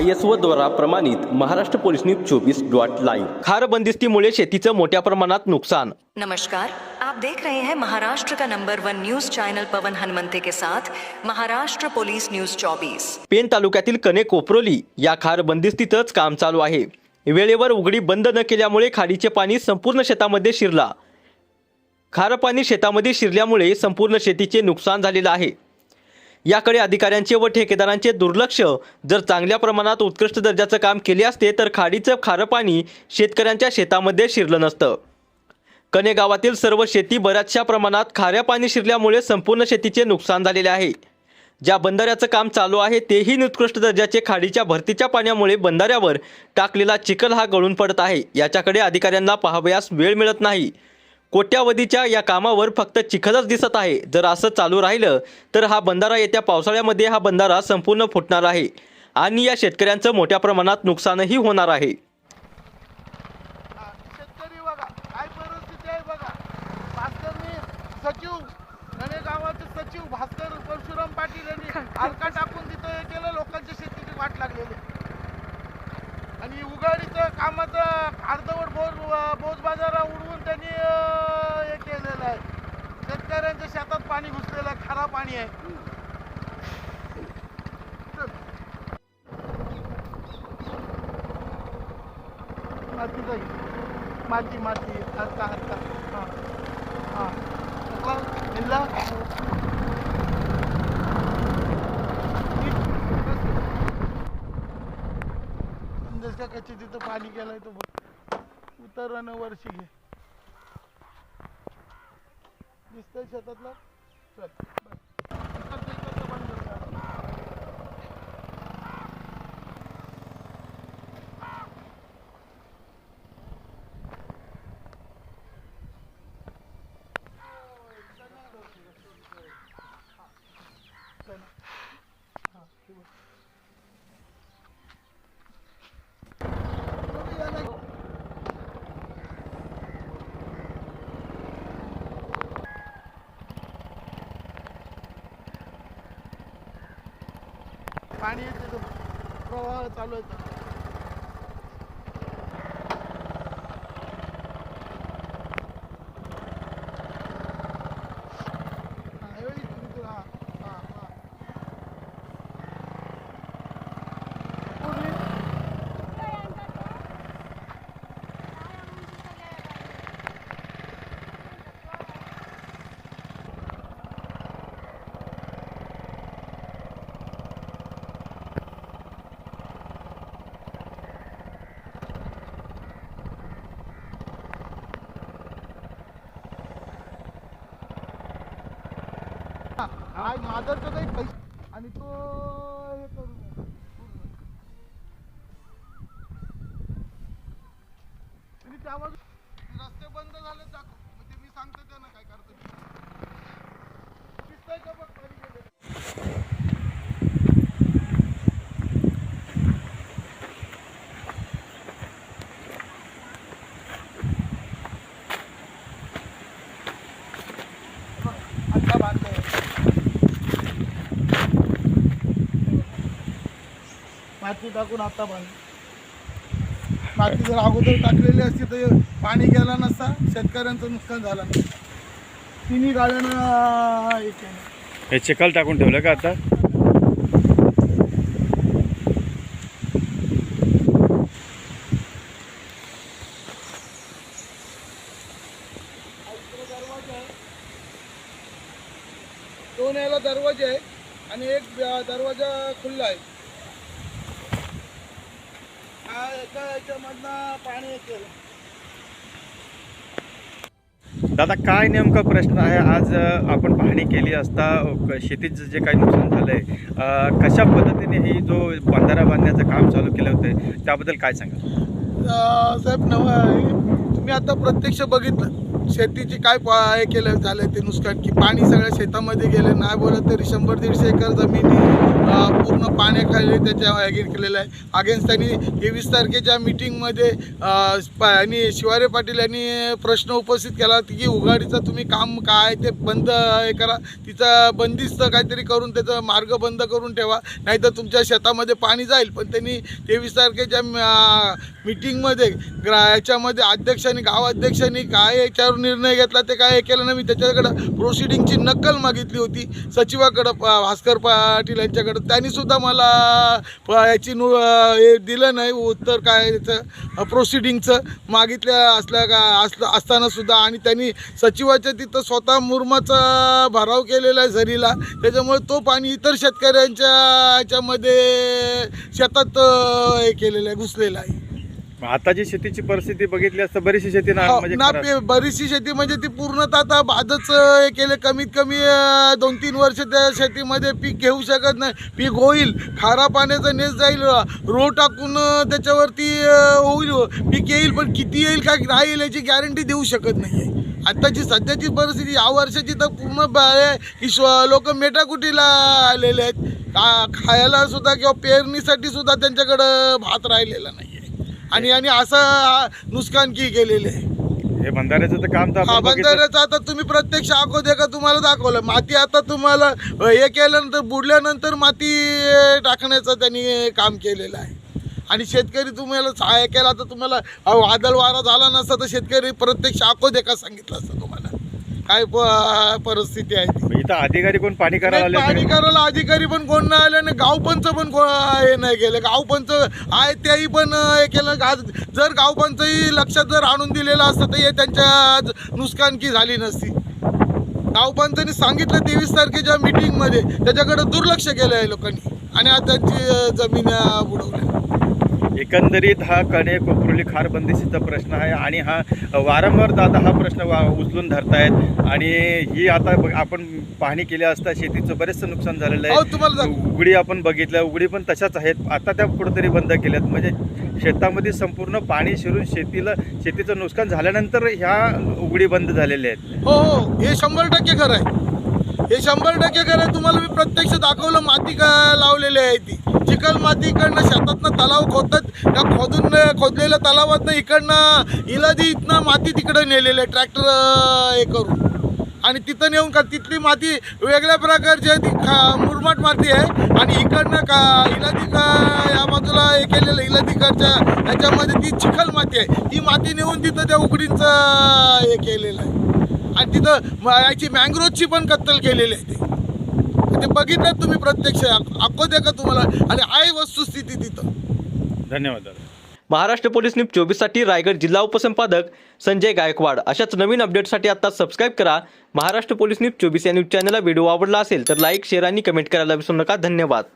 I S O द्वारा प्रमाणित Maharashtra police news चोवीस डॉट लाईव्ह. खार बंदिस्तीमुळे शेतीचं मोठ्या प्रमाणात नुकसान. नमस्कार. आप देख रहे हैं महाराष्ट्र का number one news channel Pawan Hanumante के साथ महाराष्ट्र पुलिस न्यूज 24 पेन तालुक्यातील कने कोपरोली या खार बंदिस्तीतच काम चालू आहे. वेळेवर उघडी बंद न केल्यामुळे खाडीचे पाणी संपूर्ण शेतामध्ये शिरला. खारं पाणी शेतामध्ये शिरल्यामुळे संपूर्ण शेतीचे नुकसान झालेलं आहे. याकडे अधिकाऱ्यांचे व ठेकेदारांचे दुर्लक्ष. जर चांगल्या प्रमाणात उत्कृष्ट दर्जाचं काम केले असते तर खाडीचं खारं पाणी शेतकऱ्यांच्या शेतामध्ये शिरलं नसतं. कने गावातील सर्व शेती बऱ्याचशा प्रमाणात खाऱ्या पाणी शिरल्यामुळे संपूर्ण शेतीचे नुकसान झालेले आहे. ज्या बंधाऱ्याचं काम चालू आहे तेही निकृष्ट दर्जाचे खाडीच्या भरतीच्या पाण्यामुळे बंधाऱ्यावर टाकलेला चिखल हा गळून पडत आहे. याच्याकडे अधिकाऱ्यांना पाहावयास वेळ मिळत नाही. कोट्यावधीच्या या कामावर फक्त चिखलच दिसत आहे. जर असं चालू राहिलं तर हा बंधारा येत्या पावसाळ्यामध्ये हा बंधारा संपूर्ण फुटणार आहे आणि या शेतकऱ्यांचं मोठ्या प्रमाणात नुकसानही होणार आहे. सचिव भास्कर परशुराम पाटील यांनी हलका टाकून तिथं केलं लोकांच्या शेतीची वाट लागलेली आणि उघाडीचं कामाचं माती माती. हलका हलका. हां. हां. हलका हिल्ला का कच्ची तिथं पाणी गेलंय तो बघ. उतरवणं वर्षी घे. दिसतंय शेतातलं? चल बस. इकडचं- इकडचं बंद कर. हां, हे बघ. बघू या नाही. पाणी येते प्रवाह चालू आहे तो. हा, हे बघ इथून- इथून, हा, हा, हा. पूर्वी हा, माझं तर काही पैसे आणि तो हे करू त्यावर रस्ते बंद झाले दाखव मग ते मी सांगतो त्यांना काय करतो ते. दिसतंय का बघ पाणी गेलेलं. आता बांधलंय. माती टाकून आता बांध माती जर अगोदर टाकलेली असती तर पाणी गेला नसता शेतकऱ्यांचं नुकसान झालं नसतं. तिन्ही गाड्यानं हे केलं. हे चिखल टाकून ठेवलं का आता? दोन याला दरवाजे आहे आणि एक दरवाजा खुल्ला आहे हा एका याच्यामधनं पाणी येते दादा काय नेमका प्रश्न आहे? आज आपण पाहणी केली असता शेतीचं जे काही नुकसान झालं आहे कशा पद्धतीने ही जो बंधारा बांधण्याचं काम चालू केलं होतं त्याबद्दल काय सांगा साहेब नव तुम्ही आता प्रत्यक्ष बघितलं. शेतीची काय हे केलं झालं ते नुकसान? की पाणी सगळ्या शेतामध्ये गेलं नाही बोलत तरी शंभर दीडशे एकर जमिनी पूर्ण पाण्याखाली त्याच्या अगेन केलेलं आहे. अगेन्स्ट त्यांनी तेवीस तारखेच्या मिटिंगमध्ये आणि शिवारे पाटील यांनी प्रश्न उपस्थित केला होता की उघाडीचं तुम्ही काम काय ते बंद हे करा. तिचं बंदिस्त काहीतरी करून त्याचा मार्ग बंद करून ठेवा. नाहीतर तुमच्या शेतामध्ये पाणी जाईल. पण त्यांनी तेवीस तारखेच्या मिटिंगमध्ये ग्रा याच्यामध्ये अध्यक्षांनी गावाध्यक्षांनी काय याच्यावर निर्णय घेतला ते काय हे केलं नाही. मी त्याच्याकडं प्रोसिडिंगची नक्कल मागितली होती. सचिवाकडं भास्कर पाटील यांच्याकडं. त्यांनीसुद्धा मला प- याची नु हे दिलं नाही. उत्तर काय याचं प्रोसिडिंगचं मागितल्या असल्या का असलं असतानासुद्धा आणि त्यांनी सचिवाच्या तिथं स्वतः मुरमाचा भराव केलेला आहे झरीला. त्याच्यामुळे तो पाणी इतर शेतकऱ्यांच्या याच्यामध्ये शेतात हे केलेलं आहे घुसलेलं आहे. आताची शेतीची परिस्थिती बघितली असता बरीचशी शेती ना हो, म्हणजे ना खराब. पे- बरीचशी शेती म्हणजे ती पूर्णतः आता बाधच अं, हे केले कमीत कमी दोन तीन वर्ष त्या शेतीमध्ये पीक घेऊ शकत नाही. पीक होईल खारा पाण्याचा नेस जाईल रो टाकून अं, त्याच्यावरती अं, होईल पीक येईल पण किती येईल काय राहील याची गॅरंटी देऊ शकत नाही आत्ताची सध्याची परिस्थिती या वर्षाची तर पूर्ण ब- आहे की लोक मेटाकुटीला आलेले आहेत. का खायला सुद्धा किंवा पेरणीसाठी सुद्धा त्यांच्याकडं भात राहिलेला नाही. आणि आणि असं नुकसान की केलेले आहे. हे बंधाऱ्याचं तर काम तर हा आपण बघितलं. बंधाऱ्याचं आता तुम्ही प्रत्यक्ष आखो का तुम्हाला दाखवलं. माती आता तुम्हाला हे केल्यानंतर बुडल्यानंतर माती टाकण्याचं त्यांनी काम केलेलं आहे. आणि शेतकरी तुम्हाला सहाय्य केला तर तुम्हाला अ, वादळ वारा झाला नसता तर शेतकरी प्रत्यक्ष आखो का सांगितलं असतं तुम्हाला. काय प- परिस्थिती आहे ती? इथं अधिकारी कोण पाणी करायला नाही, आले पाणी करायला अधिकारी पण कोण नाही आले आणि गावपंच पण को- हे नाही केलं. गावपंच आहे तेही पण हे केलं. आज जर गावपंचही लक्षात जर आणून दिलेलं असतं तर हे त्यांच्या आज नुकसानकी झाली नसती. गावपंचांनी सांगितलं तेवीस तारखेच्या मीटिंगमध्ये त्याच्याकडे दुर्लक्ष केलं आहे लोकांनी. आणि आता त्यांची अं, जमीन अं, बुडवल्या. एकंदरीत हा कणे कोपरोली खार बंदिशीचा प्रश्न आहे आणि हा वारंवार दादा हा प्रश्न वा उचलून धरतायत. आणि ही आता आपण पाहणी केली असता शेतीचं बरेचसं नुकसान झालेलं हो, तुम्हाला आहे दाखव. उघडी आपण बघितल्या उघडी पण तशाच आहेत. आता त्या कुठेतरी बंद केल्यात. म्हणजे शेतामध्ये संपूर्ण पाणी शिरून शेतीला शेतीचं नुकसान झाल्यानंतर ह्या उघडी बंद झालेल्या आहेत. हो हो. हे शंभर टक्के खरं आहे. हे शंभर टक्के खरं आहे. तुम्हाला मी प्रत्यक्ष दाखवलं. माती का लावलेली आहे ती? चिखल माती इकडनं शेतातनं तलाव खोदत त्या खोदून खोदलेल्या तलावातनं इकडनं इलादी इथनं माती तिकडं नेलेलं आहे ट्रॅक्टर हे करून. आणि तिथं नेऊन का तिथली माती वेगळ्या प्रकारची आहे ती खा मुरमाट माती आहे. आणि इकडनं का इलादी का या बाजूला हे केलेलं इलादीकडच्या ह्याच्यामध्ये ती चिखल माती आहे. ती माती नेऊन तिथं त्या उकडींचं हे केलेलं आहे. आणि तिथं याची मँग्रोवची पण कत्तल केलेली आहे ती. ते बघितलं तुम्ही प्रत्यक्ष. अको द्या का तुम्हाला? आणि आहे वस्तुस्थिती तिथं. धन्यवाद दादा. महाराष्ट्र पोलीस न्यूज चोवीससाठी रायगड जिल्हा उपसंपादक संजय गायकवाड. अशाच नवीन अपडेटसाठी आता सबस्क्राईब करा. महाराष्ट्र पोलीस न्यूज चोवीस या न्यूज चॅनलला व्हिडिओ आवडला असेल तर लाईक शेअर आणि कमेंट करायला विसरू नका. धन्यवाद.